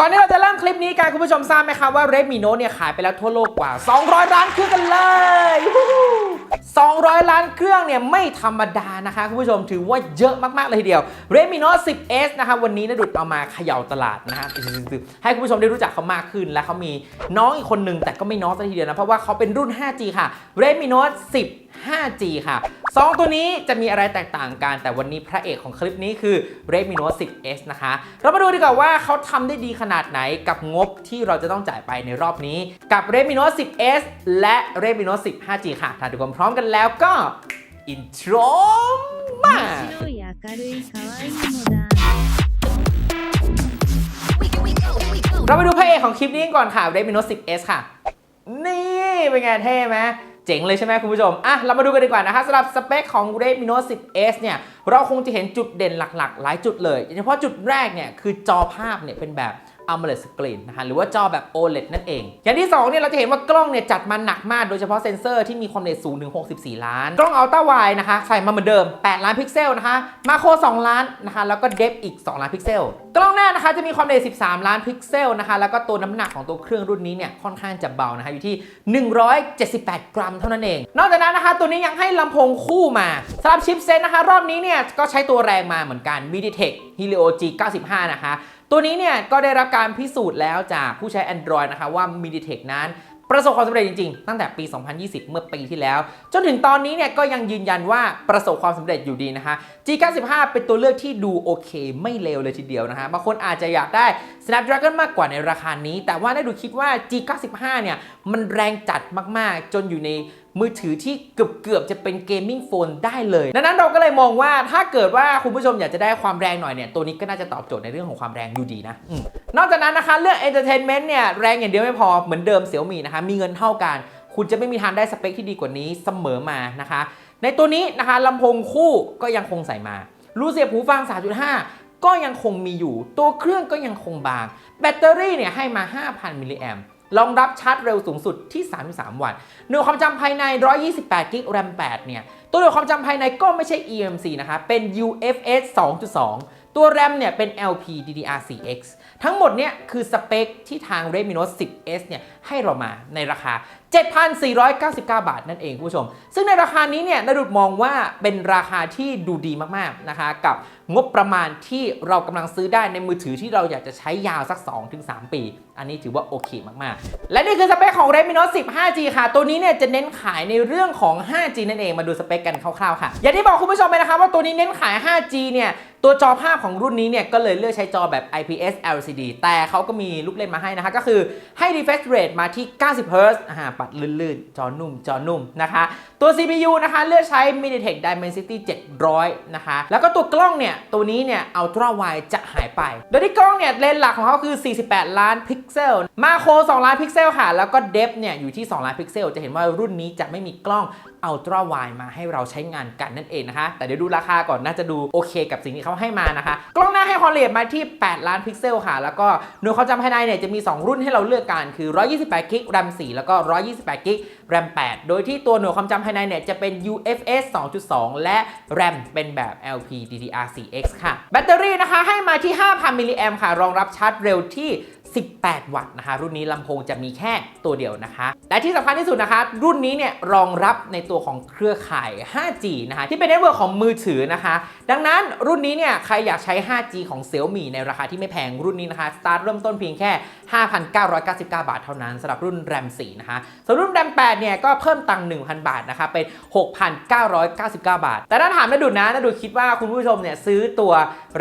ก่อนที่เราจะเริ่มคลิปนี้กันคุณผู้ชมทราบไหมครับว่า Redmi Note เนี่ยขายไปแล้วทั่วโลกกว่า 200 ล้านเครื่องกันเลยวู้ฮู้200 ล้านเครื่องเนี่ยไม่ธรรมดานะคะคุณผู้ชมถือว่าเยอะมากๆเลยทีเดียว Redmi Note 10s นะครับวันนี้นะดุดเอามาเขย่าตลาดนะฮะให้คุณผู้ชมได้รู้จักเขามากขึ้น และเขามีน้องอีกคนหนึ่งแต่ก็ไม่น้องซะทีเดียวนะเพราะว่าเขาเป็นรุ่น 5G ค่ะ Redmi Note 10 5G ค่ะ 2 ตัวนี้จะมีอะไรแตกต่างกัน แต่วันนี้พระเอกของคลิปนี้คือ Redmi Note 10s นะคะ เรามาดูดีกว่าว่าเขาทำได้ดีขนาดไหนกับงบที่เราจะต้องจ่ายไปในรอบนี้ กับ Redmi Note 10s และ Redmi Note 10 5G ค่ะ ถ้าทุกคนพร้อมกันแล้วก็อินโทรมาเราไปดูพระเอกของคลิปนี้ก่อนค่ะ Redmi Note 10s ค่ะ นี่เป็นไงเท่ไหม จ๋งเลยใช่ไหมคุณผู้ชม อะ เรามาดูกันดีกว่านะคะสำหรับสเปคของ Redmi Note 10s เนี่ย เราคงจะเห็นจุดเด่นหลักๆ หลายจุดเลยโดยเฉพาะจุดแรกเนี่ย คือจอภาพเนี่ยเป็นแบบ AMOLED screen นะคะหรือว่าจอแบบ OLED นั่นเอง อย่างที่2เนี่ยเราจะเห็นว่ากล้องเนี่ยจัดมาหนักมากโดยเฉพาะเซ็นเซอร์ที่มีความละเอียดสูงถึง 64 ล้าน กล้องอัลตร้าไวนะคะใส่มาเหมือนเดิม 8 ล้านพิกเซลนะคะมาโคร 2 ล้านนะคะแล้วก็เดฟอีก 2 ล้านพิกเซล กล้องหน้านะคะจะมีความละเอียด 13 ล้านพิกเซลนะคะแล้วก็ตัวน้ำหนักของตัวเครื่องรุ่นนี้เนี่ยค่อนข้างจะเบานะคะอยู่ที่ 178 กรัมเท่านั้นเอง นอกจากนั้นนะคะตัวนี้ยังให้ลำโพงคู่มาสำหรับชิปเซ็ตนะคะรอบนี้เนี่ยก็ใช้ตัวแรงมาเหมือนกัน MediaTek Helio G95 นะคะ ตัวนี้เนี่ยก็ได้รับการพิสูจน์แล้วจากผู้ใช้ Android นะคะว่า MediaTek นั้นประสบความสำเร็จจริง ๆ ตั้งแต่ปี 2020 เมื่อปีที่แล้ว จนถึงตอนนี้เนี่ยก็ยังยืนยันว่าประสบความสำเร็จอยู่ดีนะคะ G95 เป็นตัวเลือกที่ดูโอเค ไม่เลวเลยทีเดียวนะคะบางคนอาจจะอยากได้ Snapdragon มากกว่าในราคานี้ แต่ว่าได้ดูคิดว่า G95 เนี่ยมันแรงจัดมากๆ จนอยู่ในมือถือที่เกือบๆจะเป็นเกมมิ่งโฟนได้เลย ดังนั้นเราก็เลยมองว่าถ้าเกิดว่าคุณผู้ชมอยากจะได้ความแรงหน่อยเนี่ย ตัวนี้ก็น่าจะตอบโจทย์ในเรื่องของความแรงอยู่ดีนะอนอกจากนั้นนะคะเรื่อง Entertainment เนี่ยแรงอย่างเดียวไม่พอเหมือนเดิมเสี่ยวมีนะคะมีเงินเท่ากัน คุณจะไม่มีทางได้สเปคที่ดีกว่านี้เสมอมานะคะ ในตัวนี้นะคะลำโพงคู่ก็ยังคงใส่มารูเสียบหูฟัง 3.5 ก็ยังคงมีอยู่ ตัวเครื่องก็ยังคงบาง แบตเตอรี่เนี่ยให้มา 5,000 มิลลิแอม รองรับชาร์จเร็วสูงสุดที่ 33 วัน หน่วยความจำภายใน 128 กิกแรม 8 เนี่ย ตัวหน่วยความจำภายในก็ไม่ใช่ e mc นะคะ เป็น UFS 2.2 ตัวแรมเนี่ยเป็น LPDDR4X ทั้งหมดเนี่ยคือสเปคที่ทาง Redmi Note 10s เนี่ย ให้เรามาในราคา 7,499 บาทนั่นเองคุณผู้ชม ซึ่งในราคานี้เนี่ยนดุดมองว่าเป็นราคาที่ดูดีมากๆนะคะกับงบประมาณที่เรากำลังซื้อได้ในมือถือที่เราอยากจะใช้ยาวสัก 2-3 ปี อันนี้ถือว่าโอเคมากๆ และนี่คือสเปคของ Redmi Note 10 5G ค่ะ ตัวนี้เนี่ยจะเน้นขายในเรื่องของ 5G นั่นเองมาดูสเปคกันคร่าวๆค่ะ อย่างที่บอกคุณผู้ชมไปนะคะว่าตัวนี้เน้นขาย 5G เนี่ยตัวจอภาพของรุ่นนี้เนี่ยก็เลยเลือกใช้จอแบบ IPS LCD แต่เขาก็มีลูกเล่นมาให้นะคะก็คือให้ refresh rate มาที่ 90 Hz อ่าปัดลื่นๆ จอนุ่ม จอนุ่มนะคะ ตัว CPU นะคะเลือกใช้ MediaTek Dimensity 700 นะคะ แล้วก็ตัวกล้องเนี่ย ตัวนี้เนี่ย Ultra Wide จะหายไป โดยที่กล้องเนี่ย เลนส์หลักของเขาคือ 48 ล้านพิกเซล มาโคร 2 ล้านพิกเซลค่ะ แล้วก็เดฟเนี่ย อยู่ที่ 2 ล้านพิกเซล จะเห็นว่ารุ่นนี้จะไม่มีกล้อง Ultra Wide มาให้เราใช้งานกันนั่นเองนะคะ แต่เดี๋ยวดูราคาก่อนน่าจะดูโอเค กับสิ่งที่เขาให้มานะคะ กล้องหน้าให้ความละเอียดมาที่ 8 ล้านพิกเซลค่ะ แล้วก็หน่วยความจำภายในเนี่ยจะมี 2 รุ่นให้เราเลือกกันคือ128กิก RAM 4แล้วก็ 128กิก RAM 8โดยที่ตัวหน่วยความจำภายในเนี่ยจะเป็น UFS 2.2 และ RAM เป็นแบบ LPDDR4X ค่ะ แบตเตอรี่นะคะให้มาที่ 5,000 มิลลิแอมค่ะ รองรับชาร์จเร็วที่ 18 วัตต์นะคะ รุ่นนี้ลำโพงจะมีแค่ตัวเดียวนะคะ และที่สำคัญที่สุดนะคะ รุ่นนี้เนี่ยรองรับในตัวของเครือข่าย 5G นะคะ ที่เป็นเน็ตเวิร์กของมือถือนะคะ ดังนั้นรุ่นนี้เนี่ยใครอยากใช้ 5G ของ Xiaomi ในราคาที่ไม่แพงรุ่นนี้นะคะสตาร์ทเริ่มต้นเพียงแค่ 5,999 บาทเท่านั้นสำหรับรุ่น RAM 4นะคะส่วนรุ่น RAM 8เนี่ยก็เพิ่มตังค์1,000 บาทนะคะเป็น 6,999 บาท แต่ถ้าถามนาดุดนะนาดุดคิดว่าคุณผู้ชมเนี่ยซื้อตัว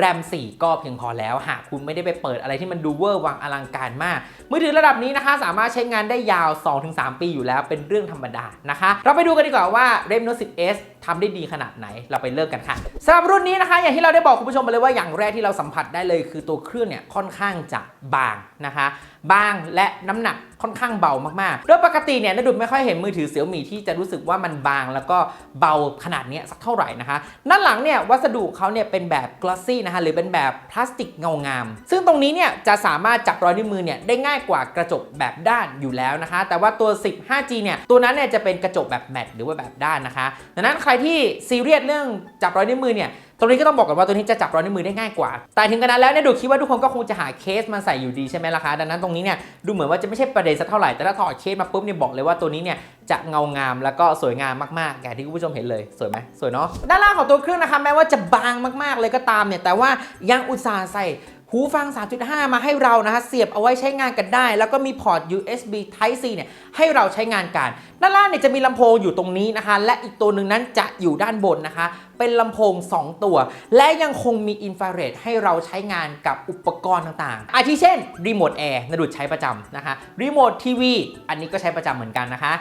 RAM 4ก็เพียงพอแล้ว หากคุณไม่ได้ไปเปิดอะไรที่มันดูเวอร์วังอลังการมาก มือถือระดับนี้นะคะ สามารถใช้งานได้ยาว 2-3 ปีอยู่แล้วเป็นเรื่องธรรมดานะคะ เราไปดูกันดีกว่าว่า Redmi Note 10s ทำได้ดีขนาดไหนเราไปเริ่มกันค่ะสำหรับรุ่นนี้นะคะอย่างที่เราได้บอกคุณผู้ชมไปเลยว่าอย่างแรกที่เราสัมผัสได้เลย คือตัวเครื่องเนี่ยค่อนข้างจะบางนะคะ บางและน้ำหนักค่อนข้างเบามากๆ โดยปกติเนี่ยนดุดไม่ค่อยเห็นมือถือเสี่ยวมี่ที่จะรู้สึกว่ามันบางแล้วก็เบาขนาดนี้สักเท่าไหร่นะคะ ด้านหลังเนี่ยวัสดุเขาเนี่ยเป็นแบบกลอสซี่นะคะหรือเป็นแบบพลาสติกเงางาม ซึ่งตรงนี้เนี่ยจะสามารถจับรอยนิ้วมือเนี่ยได้ง่ายกว่ากระจกแบบด้านอยู่แล้วนะคะ แต่ว่าตัว10 5G เนี่ยตัวนั้นเนี่ยจะเป็นกระจกแบบแมตต์หรือว่าแบบด้านนะคะ ดังนั้นใครที่ซีเรียสเรื่องจับรอยนิ้วมือเนี่ยตรงนี้ก็ต้องบอกก่อนว่าตัวนี้จะจับรอยนิ้วมือได้ง่ายกว่า แต่ถึงกระนั้นแล้วเนี่ยดูคิดว่าทุกคนก็คงจะหาเคสมาใส่อยู่ดีใช่ไหมล่ะคะดังนั้นตรงนี้เนี่ยดูเหมือนว่าจะไม่ใช่ประเด็นสักเท่าไหร่ แต่ถ้าถอดเคสมาปุ๊บเนี่ยบอกเลยว่าตัวนี้เนี่ยจะเงางามแล้วก็สวยงามมากๆอย่างที่คุณผู้ชมเห็นเลยสวยไหมสวยเนาะด้านล่างของตัวเครื่องนะคะแม้ว่าจะบางมากๆเลยก็ตามเนี่ยแต่ว่ายังอุตส่าห์ใส่ หูฟัง 3.5 มาให้เรานะคะเสียบเอาไว้ใช้งานกันได้ แล้วก็มีพอร์ต USB Type C เนี่ยให้เราใช้งานกันด้านล่างเนี่ยจะมีลำโพงอยู่ตรงนี้นะคะ และอีกตัวหนึ่งนั้นจะอยู่ด้านบนนะคะ เป็นลำโพง 2 ตัว และยังคงมีอินฟราเรดให้เราใช้งานกับอุปกรณ์ต่างๆ อาทิเช่นรีโมทแอร์นดุดใช้ประจำนะคะรีโมททีวีอันนี้ก็ใช้ประจำเหมือนกันนะคะ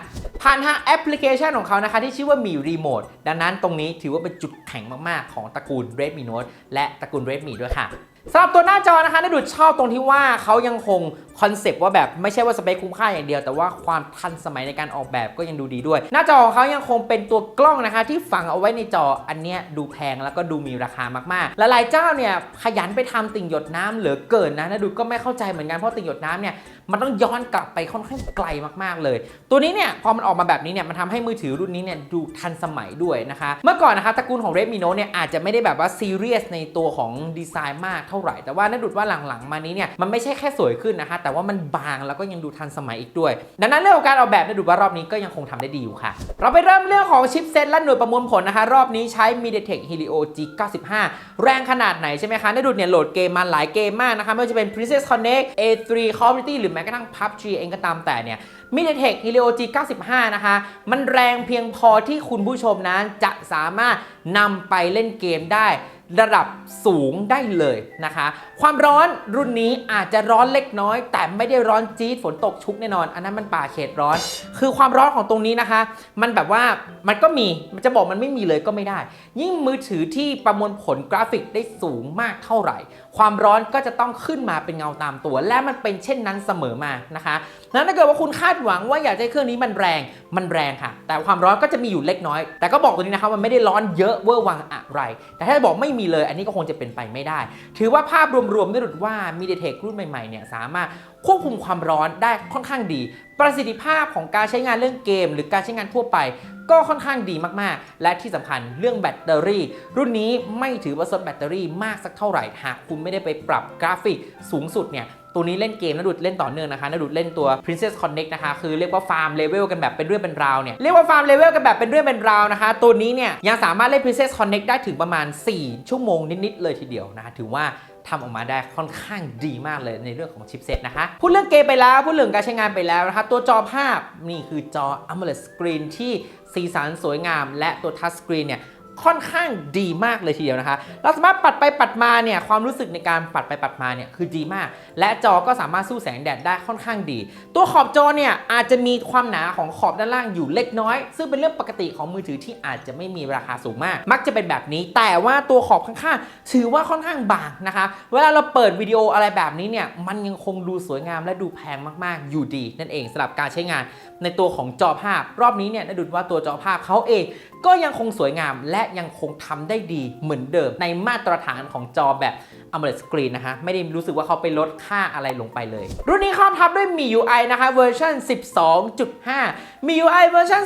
ผ่านทางแอปพลิเคชันของเขานะคะที่ชื่อว่ามีรีโมทดังนั้นตรงนี้ถือว่าเป็นจุดแข็งมากๆ ของตระกูล Redmi Note และตระกูล Redmi ด้วยค่ะ สำหรับตัวหน้าจอนะคะนดุดชอบตรงที่ว่าเขายังคงคอนเซปต์ว่าแบบไม่ใช่ว่าสเปคคุ้มค่าอย่างเดียว แต่ว่าความทันสมัยในการออกแบบก็ยังดูดีด้วย หน้าจอของเขายังคงเป็นตัวกล้องนะคะ ที่ฝังเอาไว้ในจออันเนี้ยดูแพงแล้วก็ดูมีราคามากๆและหลายเจ้าเนี่ยขยันไปทำติ่งหยดน้ำเหลือเกินนะนดุดก็ไม่เข้าใจเหมือนกันเพราะติ่งหยดน้ำเนี่ย มันต้องย้อนกลับไปค่อนข้างไกลมากๆเลย ตัวนี้เนี่ยพอมันออกมาแบบนี้เนี่ยมันทำให้มือถือรุ่นนี้เนี่ยดูทันสมัยด้วยนะคะ เมื่อก่อนนะคะตระกูลของ Redmi Note เนี่ยอาจจะไม่ได้แบบว่าซีเรียสในตัวของดีไซน์มากเท่าไหร่ แต่ว่านัดุดว่าหลังๆมานี้เนี่ยมันไม่ใช่แค่สวยขึ้นนะคะ แต่ว่ามันบางแล้วก็ยังดูทันสมัยอีกด้วย ดังนั้นเรื่องของการออกแบบนัดุดว่ารอบนี้ก็ยังคงทำได้ดีอยู่ค่ะ เราไปเริ่มเรื่องของชิปเซตและหน่วยประมวลผลนะคะ รอบนี้ใช้ MediaTek Helio G95 แรงขนาดไหนใช่ไหมคะนัดุดเนี่ยโหลดเกมมาหลายเกมมากนะคะไม่ว่าจะเป็น Princess Connect A3 Call of Duty หรือแม้กระทั่ง PUBG เองก็ตามแต่เนี่ย MediaTek Helio G95 นะคะ มันแรงเพียงพอที่คุณผู้ชมนั้นจะสามารถนำไปเล่นเกมได้ ระดับสูงได้เลยนะคะ ความร้อนรุ่นนี้อาจจะร้อนเล็กน้อย แต่ไม่ได้ร้อนจี๊ดฝนตกชุกแน่นอน อันนั้นมันป่าเขตร้อน คือความร้อนของตรงนี้นะคะ มันแบบว่ามันก็มีมันจะบอกมันไม่มีเลยก็ไม่ได้ ยิ่งมือถือที่ประมวลผลกราฟิกได้สูงมากเท่าไหร่ ความร้อนก็จะต้องขึ้นมาเป็นเงาตามตัว และมันเป็นเช่นนั้นเสมอมานะคะ นั้นถ้าเกิดว่าคุณคาดหวังว่าอยากให้เครื่องนี้มันแรง มันแรงค่ะ แต่ความร้อนก็จะมีอยู่เล็กน้อย แต่ก็บอกตัวนี้นะคะมันไม่ได้ร้อนเยอะเวอร์วังอะไร แต่ถ้าจะบอกไม่มีเลย อันนี้ก็คงจะเป็นไปไม่ได้ ถือว่าภาพรวมๆได้หลุดว่า MediaTek รุ่นใหม่ๆเนี่ยสามารถควบคุมความร้อนได้ค่อนข้างดี ประสิทธิภาพของการใช้งานเรื่องเกม หรือการใช้งานทั่วไปก็ค่อนข้างดีมากๆ และที่สำคัญเรื่องแบตเตอรี่ รุ่นนี้ไม่ถือว่าซดแบตเตอรี่มากสักเท่าไหร่ หากคุณไม่ได้ไปปรับกราฟิกสูงสุดเนี่ย ตัวนี้เล่นเกมนะดุดเล่นต่อเนื่องนะคะนะดุดเล่นตัว Princess Connect นะคะ คือเรียกว่าฟาร์มเลเวลกันแบบเป็นเรื่องเป็นราวเนี่ย เรียกว่าฟาร์มเลเวลกันแบบเป็นเรื่องเป็นราวนะคะ ตัวนี้เนี่ยยังสามารถเล่น Princess Connect ได้ถึงประมาณ 4 ชั่วโมงนิดๆเลยทีเดียวนะคะถือว่าทำออกมาได้ค่อนข้างดีมากเลยในเรื่องของชิปเซตนะคะ พูดเรื่องเกมไปแล้ว พูดเรื่องการใช้งานไปแล้วนะคะ ตัวจอภาพนี่คือจอ AMOLED Screen ที่สีสันสวยงาม และตัว Touch Screen เนี่ย ค่อนข้างดีมากเลยทีเดียวนะคะ เราสามารถปัดไปปัดมาเนี่ยความรู้สึกในการปัดไปปัดมาเนี่ยคือดีมาก และจอก็สามารถสู้แสงแดดได้ค่อนข้างดี ตัวขอบจอเนี่ยอาจจะมีความหนาของขอบด้านล่างอยู่เล็กน้อย ซึ่งเป็นเรื่องปกติของมือถือที่อาจจะไม่มีราคาสูงมาก มักจะเป็นแบบนี้ แต่ว่าตัวขอบข้างๆถือว่าค่อนข้างบางนะคะ เวลาเราเปิดวิดีโออะไรแบบนี้เนี่ยมันยังคงดูสวยงามและดูแพงมากๆอยู่ดี นั่นเองสำหรับการใช้งานในตัวของจอภาพ รอบนี้เนี่ยนดุดว่าตัวจอภาพเขาเองก็ยังคงสวยงามและยังคงทำได้ดีเหมือนเดิมในมาตรฐานของจอแบบ AMOLED Screen นะคะไม่ได้รู้สึกว่าเขาไปลดค่าอะไรลงไปเลย รุ่นนี้เขาทับด้วย MIUI นะคะเวอร์ชัน12.5 MIUI เวอร์ชัน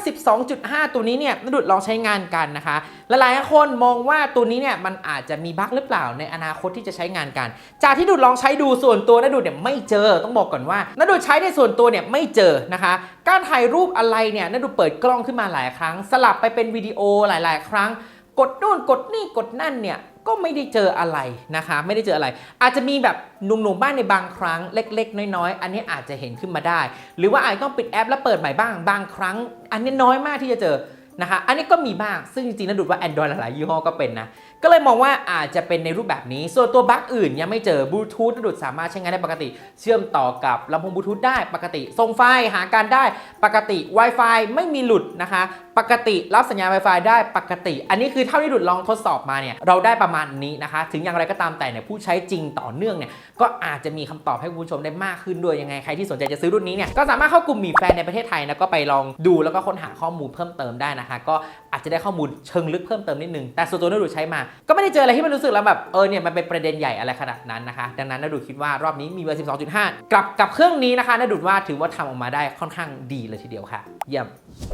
12.5 ตัวนี้เนี่ยนดุดลองใช้งานกันนะคะ หลายๆคนมองว่าตัวนี้เนี่ยมันอาจจะมีบั๊กหรือเปล่าในอนาคตที่จะใช้งานกัน จากที่ดุดลองใช้ดูส่วนตัวนดุดเนี่ยไม่เจอต้องบอกก่อนว่านดุดใช้ในส่วนตัวเนี่ยไม่เจอนะคะ การถ่ายรูปอะไรเนี่ยนดุดเปิดกล้องขึ้นมาหลายครั้ง สลับไปเป็นวิดีโอหลาย ๆ ครั้ง กดนู่นกดนี่กดนั่นเนี่ย ก็ไม่ได้เจออะไรนะคะ ไม่ได้เจออะไร อาจจะมีแบบหนุ่มๆบ้างในบางครั้งเล็ก ๆ น้อยๆ อันนี้อาจจะเห็นขึ้นมาได้ หรือว่าอาจต้องปิดแอปแล้วเปิดใหม่บ้างบางครั้ง อันนี้น้อยมากที่จะเจอนะคะ อันนี้ก็มีบ้างซึ่งจริงๆนะดูดว่า Android หลายๆยี่ห้อก็เป็นนะ ก็เลยมองว่าอาจจะเป็นในรูปแบบนี้ ส่วนตัวบั๊กอื่นยังไม่เจอบลูทูธนะดูดสามารถใช้งานได้ปกติ เชื่อมต่อกับลำโพงบลูทูธได้ปกติส่งไฟล์หาการได้ปกติ Wi-Fi ไม่มีหลุดนะคะ ปกติรับสัญญาณ Wi-Fi ได้ปกติ อันนี้คือเท่าที่ดุดลองทดสอบมาเนี่ยเราได้ประมาณนี้นะคะ ถึงอย่างไรก็ตามแต่เนี่ยผู้ใช้จริงต่อเนื่องเนี่ยก็อาจจะมีคำตอบให้คุณผู้ชมได้มากขึ้นด้วยยังไงใครที่สนใจจะซื้อรุ่นนี้เนี่ยก็สามารถเข้ากลุ่มมีแฟนในประเทศไทยนะก็ไปลองดูแล้วก็ค้นหาข้อมูลเพิ่มเติมได้นะคะ ก็อาจจะได้ข้อมูลเชิงลึกเพิ่มเติมนิดนึงแต่ส่วนตัวนุดูใช้มาก็ไม่ได้เจออะไรที่มันรู้สึกแล้วแบบเออเนี่ยมันเป็นประเด็นใหญ่อะไรขนาดนั้นนะคะ ดังนั้นนาดูคิดว่ารอบนี้มีเวอร์ 12.5กับกับเครื่องนี้นะคะนาดูว่าถือว่าทำออกมาได้ค่อนข้างดีเลยทีเดียวค่ะ เยี่ยม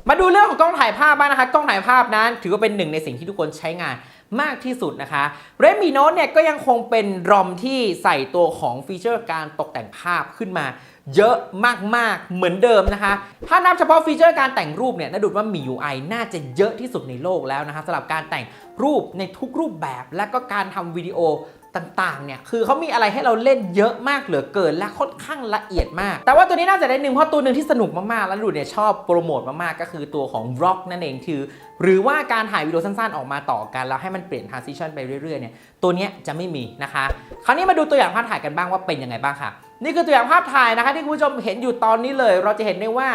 มาดูเรื่องของกล้องถ่ายภาพบ้างนะคะ กล้องถ่ายภาพนั้นถือว่าเป็นหนึ่งในสิ่งที่ทุกคนใช้งาน มากที่สุดนะคะ Redmi Note เนี่ยก็ยังคงเป็นรอมที่ใส่ตัวของฟีเจอร์การตกแต่งภาพขึ้นมา เยอะมากๆเหมือนเดิมนะคะ ถ้านับเฉพาะฟีเจอร์การแต่งรูปเนี่ยน่าดูว่ามี UI น่าจะเยอะที่สุดในโลกแล้วนะคะสำหรับการแต่งรูปในทุกรูปแบบและก็การทำวิดีโอ ต่างๆเนี่ยคือเขามีอะไรให้เราเล่นเยอะมากเหลือเกินและค่อนข้างละเอียดมาก แต่ว่าตัวนี้น่าจะได้หนึ่งเพราะตัวหนึ่งที่สนุกมากๆ แล้วดูเนี่ยชอบโปรโมทมากๆ ก็คือตัวของ Rock นั่นเองคือ หรือว่าการถ่ายวิดีโอสั้นๆ ออกมาต่อกัน แล้วให้มันเปลี่ยน transition ไปเรื่อยๆเนี่ยตัวนี้จะไม่มีนะคะ คราวนี้มาดูตัวอย่างภาพถ่ายกันบ้างว่าเป็นยังไงบ้างค่ะ นี่คือตัวอย่างภาพถ่ายนะคะที่คุณผู้ชมเห็นอยู่ตอนนี้เลย เราจะเห็นได้ว่า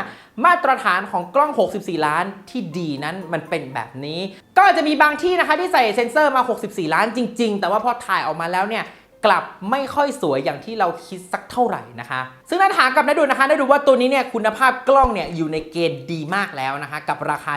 มาตรฐานของกล้อง 64 ล้านที่ดีนั้นมันเป็นแบบนี้ ก็อาจจะมีบางที่นะคะที่ใส่เซ็นเซอร์มา 64 ล้านจริง ๆ แต่ว่าพอถ่ายออกมาแล้วเนี่ยกลับไม่ค่อยสวยอย่างที่เราคิดสักเท่าไหร่นะคะ ซึ่งถ้าถามกับนายดูนะคะนายดูว่าตัวนี้เนี่ยคุณภาพกล้องเนี่ยอยู่ในเกณฑ์ดีมากแล้วนะคะกับราคา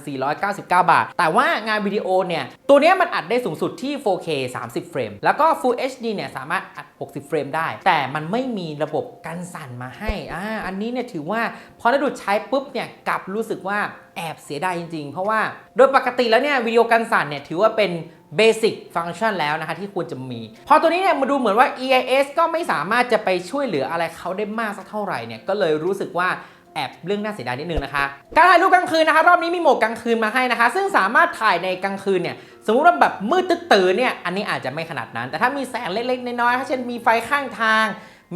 7,499 บาท แต่ว่างานวิดีโอเนี่ยตัวนี้มันอัดได้สูงสุดที่ 4K 30 เฟรม แล้วก็ Full HD เนี่ยสามารถอัด 60 เฟรมได้ แต่มันไม่มีระบบกันสั่นมาให้อ่าอันนี้เนี่ยถือว่าพอนายดูใช้ปุ๊บเนี่ยกลับรู้สึกว่าแอบเสียดายจริงๆ เพราะว่าโดยปกติแล้วเนี่ยวิดีโอกันสั่นเนี่ยถือว่าเป็นเบสิกฟังก์ชันแล้วนะคะที่ควรจะมี พอตัวนี้เนี่ยมาดูเหมือนว่า EIS ก็ไม่สามารถจะไปช่วยเหลืออะไรเขาได้มากสักเท่าไหร่เนี่ยก็เลยรู้สึกว่าแอบเรื่องน่าเสียดายนิดนึงนะคะการถ่ายรูปกลางคืนนะคะ รอบนี้มีโหมดกลางคืนมาให้นะคะ ซึ่งสามารถถ่ายในกลางคืนเนี่ยสมมุติว่าแบบมืดตึ๊ดตื่นเนี่ยอันนี้อาจจะไม่ขนาดนั้น แต่ถ้ามีแสงเล็กๆน้อยๆถ้าเช่นมีไฟข้างทาง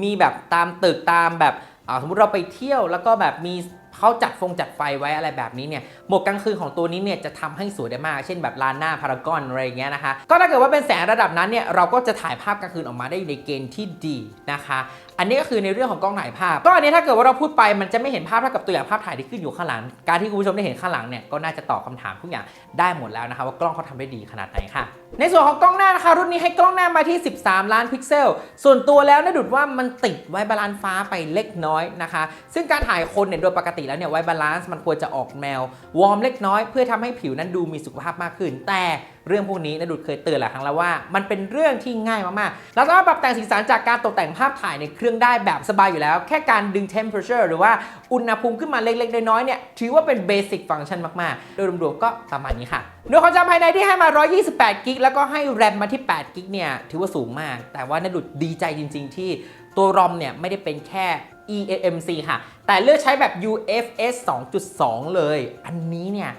มีแบบตามตึกตามแบบสมมุติเราไปเที่ยวแล้วก็แบบมีเขาจัดฟงจัดไฟไว้อะไรแบบนี้เนี่ยโหมดกลางคืนของตัวนี้เนี่ยจะทำให้สวยได้มาก เช่นแบบลานหน้าพารากอนอะไรอย่างเงี้ยนะคะ ก็ถ้าเกิดว่าเป็นแสงระดับนั้นเนี่ยเราก็จะถ่ายภาพกลางคืนออกมาได้ในเกณฑ์ที่ดีนะคะ อันนี้ก็คือในเรื่องของกล้องถ่ายภาพ ก็อันนี้ถ้าเกิดว่าเราพูดไปมันจะไม่เห็นภาพเท่ากับตัวอย่างภาพถ่ายที่ขึ้นอยู่ข้างหลัง การที่คุณผู้ชมได้เห็นข้างหลังเนี่ยก็น่าจะตอบคำถามทุกอย่างได้หมดแล้วนะคะว่ากล้องเขาทำได้ดีขนาดไหนค่ะ ในส่วนของกล้องหน้านะคะรุ่นนี้ให้กล้องหน้ามาที่ 13 ล้านพิกเซล ส่วนตัวแล้วนะดุดว่ามันติดไวบาลานซ์ฟ้าไปเล็กน้อยนะคะ ซึ่งการถ่ายคนเนี่ยโดยปกติแล้วเนี่ยไวบาลานซ์มันควรจะออกแนววอร์มเล็กน้อย เพื่อทำให้ผิวนั้นดูมีสุขภาพมากขึ้น แต่ เรื่องพวกนี้นะดุดเคยเตือนหลายครั้งแล้วว่า มันเป็นเรื่องที่ง่ายมากๆเราสามารถปรับแต่งสีสันจากการตกแต่งภาพถ่ายในเครื่องได้แบบสบายอยู่แล้ว แค่การดึง temperature หรือว่าอุณหภูมิขึ้นมาเล็กๆน้อยๆเนี่ยถือว่าเป็นเบสิกฟังก์ชันมากๆ โดยรวมๆก็ประมาณนี้ค่ะโดยความจำภายในที่ให้มา 128 กิกแล้วก็ให้แรมมาที่ 8 กิกเนี่ยถือว่าสูงมาก แต่ว่านาดุดดีใจจริง ๆ ที่ตัวรอมเนี่ยไม่ได้เป็นแค่ eMMC ค่ะ แต่เลือกใช้แบบ UFS 2.2 เลย อันนี้เนี่ย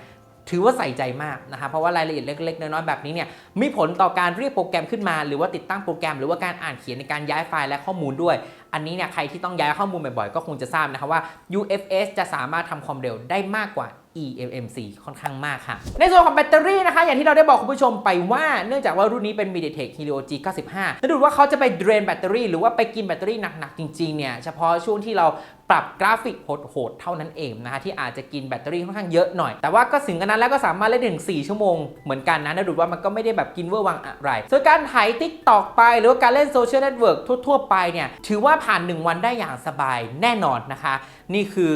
ถือว่าใส่ใจมากนะคะเพราะว่ารายละเอียดเล็กๆน้อยๆแบบนี้เนี่ยมีผลต่อการเรียกโปรแกรมขึ้นมา หรือว่าติดตั้งโปรแกรม หรือว่าการอ่านเขียนในการย้ายไฟล์และข้อมูลด้วย อันนี้เนี่ยใครที่ต้องย้ายข้อมูลบ่อยๆก็คงจะทราบนะคะว่า UFS จะสามารถทำความเร็วได้มากกว่า eMMC ค่อนข้างมากค่ะ ในส่วนของแบตเตอรี่นะคะ อย่างที่เราได้บอกคุณผู้ชมไปว่าเนื่องจากว่ารุ่นนี้เป็น MediaTek Helio G95 แล้วดูว่าเขาจะไปเดรนแบตเตอรี่หรือว่าไปกินแบตเตอรี่หนักๆ จริงๆ เนี่ยเฉพาะช่วงที่เราปรับกราฟิกโหดๆเท่านั้นเองนะคะที่อาจจะกินแบตเตอรี่ค่อนข้างเยอะหน่อย แต่ว่าก็ถึงกันนั้นแล้วก็สามารถเล่นถึง 4 ชั่วโมงเหมือนกันนะนะดูว่ามันก็ไม่ได้แบบกินเวอร์วังอะไร ส่วนการถ่ายติ๊กตอกไปหรือว่าการเล่นโซเชียลเน็ตเวิร์กทั่วๆไปเนี่ยถือว่าผ่าน 1 วันได้อย่างสบายแน่นอนนะคะ นี่คือ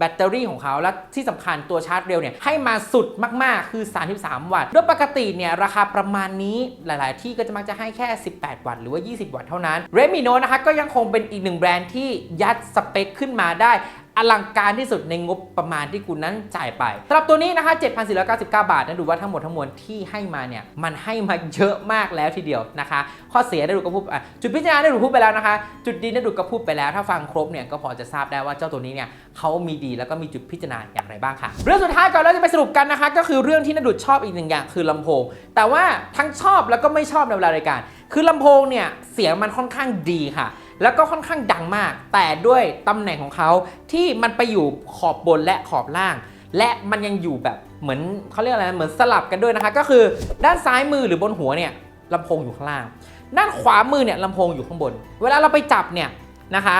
แบตเตอรี่ของเขาและที่สำคัญตัวชาร์จเร็วเนี่ยให้มาสุดมากๆ คือ 33 วัตต์ โดยปกติเนี่ยราคาประมาณนี้หลาย ๆ ที่ก็จะมักจะให้แค่ 18 วัตต์หรือว่า 20 วัตต์เท่านั้น Redmi Note นะคะก็ยังคงเป็นอีกหนึ่งแบรนด์ที่ยัดสเปคขึ้นมาได้อลังการที่สุดในงบประมาณที่คุณนั้นจ่ายไปสำหรับตัวนี้นะคะ 7,499 บาทนะดูว่าทั้งหมดทั้งมวลที่ให้มาเนี่ยมันให้มาเยอะมากแล้วทีเดียวนะคะ ข้อเสียได้ดูก็พูดจุดพิจารณาได้ดูพูดไปแล้วนะคะ จุดดีได้ดูก็พูดไปแล้ว ถ้าฟังครบเนี่ยก็พอจะทราบได้ว่าเจ้าตัวนี้เนี่ยเขามีดีแล้วก็มีจุดพิจารณาอย่างไรบ้างค่ะ เรื่องสุดท้ายก่อนเราจะไปสรุปกันนะคะ ก็คือเรื่องที่นดุดชอบอีกหนึ่งอย่างคือลำโพง แต่ว่าทั้งชอบแล้วก็ไม่ชอบในเวลารายการ คือลำโพงเนี่ยเสียงมันค่อนข้างดีค่ะ แล้วก็ค่อนข้างดังมาก แต่ด้วยตำแหน่งของเขาที่มันไปอยู่ขอบบนและขอบล่าง และมันยังอยู่แบบเหมือนเขาเรียกอะไรนะเหมือนสลับกันด้วยนะคะ ก็คือด้านซ้ายมือหรือบนหัวเนี่ยลำโพงอยู่ข้างล่าง ด้านขวามือเนี่ยลำโพงอยู่ข้างบน เวลาเราไปจับเนี่ยนะคะ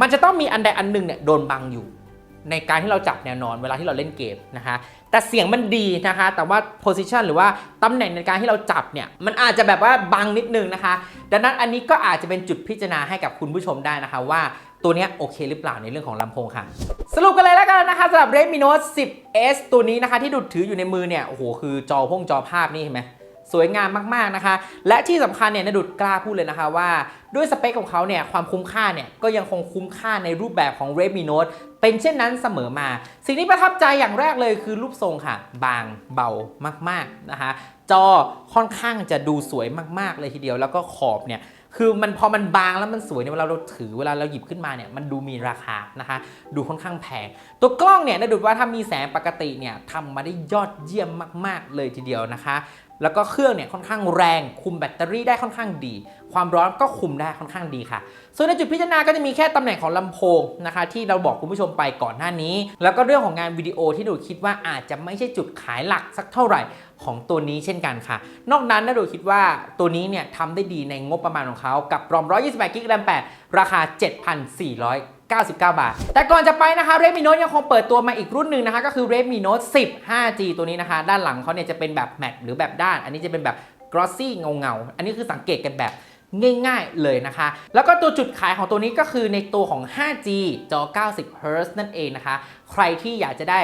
มันจะต้องมีอันใดอันหนึ่งเนี่ยโดนบังอยู่ ในการที่เราจับแนวนอนเวลาที่เราเล่นเกมนะคะแต่เสียงมันดีนะคะแต่ว่า position หรือว่าตำแหน่งในการที่เราจับเนี่ยมันอาจจะแบบว่าบังนิดนึงนะคะ ดังนั้นอันนี้ก็อาจจะเป็นจุดพิจารณาให้กับคุณผู้ชมได้นะคะว่าตัวนี้โอเคหรือเปล่าในเรื่องของลำโพงค่ะ สรุปกันเลยแล้วกันนะคะสำหรับ Redmi Note 10s ตัวนี้นะคะที่ดุดถืออยู่ในมือเนี่ยโอ้โหคือจอพ่งจอภาพนี่เห็นไหม สวยงามมากๆนะคะ และที่สำคัญเนี่ยนดุดกล้าพูดเลยนะคะว่า ด้วยสเปคของเขาเนี่ยความคุ้มค่าเนี่ยก็ยังคงคุ้มค่าในรูปแบบของ Redmi Note เป็นเช่นนั้นเสมอมา สิ่งที่ประทับใจอย่างแรกเลยคือรูปทรงค่ะ บางเบามากๆนะคะ จอค่อนข้างจะดูสวยมากๆเลยทีเดียว แล้วก็ขอบเนี่ยคือมันพอมันบางแล้วมันสวยเนี่ยเวลาเราถือเวลาเราหยิบขึ้นมาเนี่ยมันดูมีราคานะคะ ดูค่อนข้างแพง ตัวกล้องเนี่ยนะดูว่าถ้ามีแสงปกติเนี่ยทำมาได้ยอดเยี่ยมมาก ๆ เลยทีเดียวนะคะ แล้วก็เครื่องเนี่ยค่อนข้างแรงคุมแบตเตอรี่ได้ค่อนข้างดี ความร้อนก็คุมได้ค่อนข้างดีค่ะ ส่วนในจุดพิจารณาก็จะมีแค่ตำแหน่งของลำโพงนะคะ ที่เราบอกคุณผู้ชมไปก่อนหน้านี้ แล้วก็เรื่องของงานวิดีโอที่ดูคิดว่าอาจจะไม่ใช่จุดขายหลักสักเท่าไหร่ของตัวนี้เช่นกันค่ะ นอกนั้นนะดูคิดว่าตัวนี้เนี่ยทำได้ดีในงบประมาณของเขากับรอม128กิกแรม8ราคา 99 บาท แต่ก่อนจะไปนะคะ Redmi Note ยังคงเปิดตัวมาอีกรุ่นหนึ่งนะคะ ก็คือ Redmi Note 10 5G ตัวนี้นะคะ ด้านหลังเขาเนี่ยจะเป็นแบบแมตต์หรือแบบด้าน อันนี้จะเป็นแบบ glossy เงาเงาอันนี้คือสังเกตกันแบบง่ายๆเลยนะคะ แล้วก็ตัวจุดขายของตัวนี้ก็คือในตัวของ 5G จอ 90 Hz นั่นเองนะคะ ใครที่อยากจะได้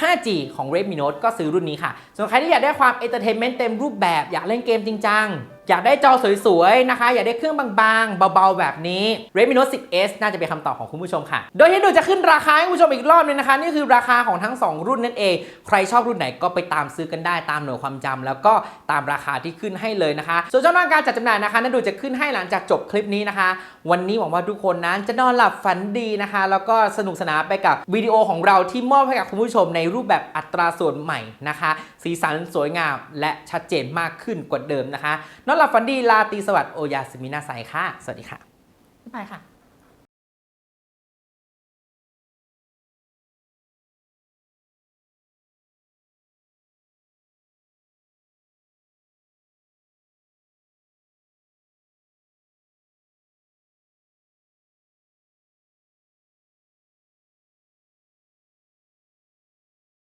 5G ของ Redmi Note ก็ซื้อรุ่นนี้ค่ะ ส่วนใครที่อยากได้ความ Entertainment เต็มรูปแบบ อยากเล่นเกมจริงจัง อยากได้จอสวยๆ นะคะ อยากได้เครื่องบางๆ เบาๆ แบบนี้ Redmi Note 10s น่าจะเป็นคำตอบของคุณผู้ชมค่ะ โดยที่ดูจะขึ้นราคาให้คุณผู้ชมอีกรอบนึงนะคะ นี่คือราคาของทั้ง 2 รุ่นนั่นเอง ใครชอบรุ่นไหนก็ไปตามซื้อกันได้ตามหน่วยความจำแล้วก็ตามราคาที่ขึ้นให้เลยนะคะ ส่วนช่องทางการจัดจำหน่ายนะคะนั่นดูจะขึ้นให้หลังจากจบคลิปนี้นะคะ วันนี้หวังว่าทุกคนนั้นจะนอนหลับฝันดีนะคะ แล้วก็สนุกสนานไปกับวิดีโอของเราที่มอบให้กับคุณผู้ชมในรูปแบบอัตราส่วนใหม่นะคะ สีสันสวยงามและชัดเจนมากขึ้นกว่าเดิมนะคะนอนหลับฝันดีลาตีสวัสดิ์โอยาสมินาไซค่ะ สวัสดีค่ะไปค่ะ